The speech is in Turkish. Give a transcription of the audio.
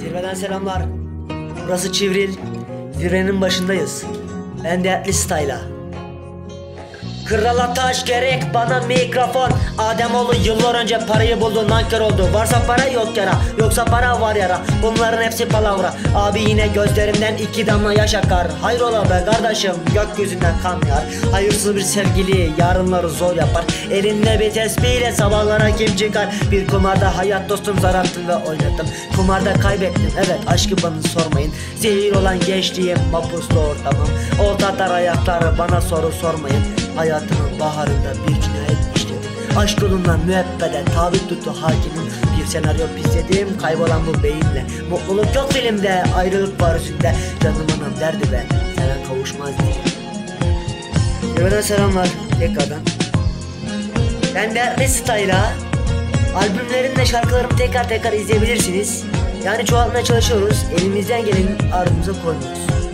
Zirveden selamlar. Burası Çivril. Zirvenin başındayız. Ben Dertli Style'a. Krala taş gerek bana mikrofon. Ademoğlu yıllar önce parayı buldu nankör oldu. Varsa para yok yara yoksa para var yara. Bunların hepsi palavra. Abi yine gözlerimden iki damla yaş akar. Hayrola be kardeşim gökyüzünden kan yağar Hayırsız bir sevgili yarınları zor yapar. Elinde bir tespihle sabahlara kim çıkar? Bir kumarda hayat dostum zar ve oynadım Kumarda kaybettim evet aşkı bana sormayın. Zehir olan gençliğim mapuslu ortamım. O tatar ayakları bana soru sormayın Hayatımın baharında bir cinayet işledim. Aşk yolundan müebbede tabi tuttu hakimim Bir senaryo pisledim kaybolan bu beyinle. Mutluluk yok filmde ayrılık var üstünde. Canımın derdi be seven kavuşmaz diye. Yönden selamlar tekrardan. Ben Dertli Style'a Albümlerimle şarkılarımı tekrar tekrar izleyebilirsiniz. Yani çoğaltmaya çalışıyoruz Elimizden geleni ardımıza koymuyoruz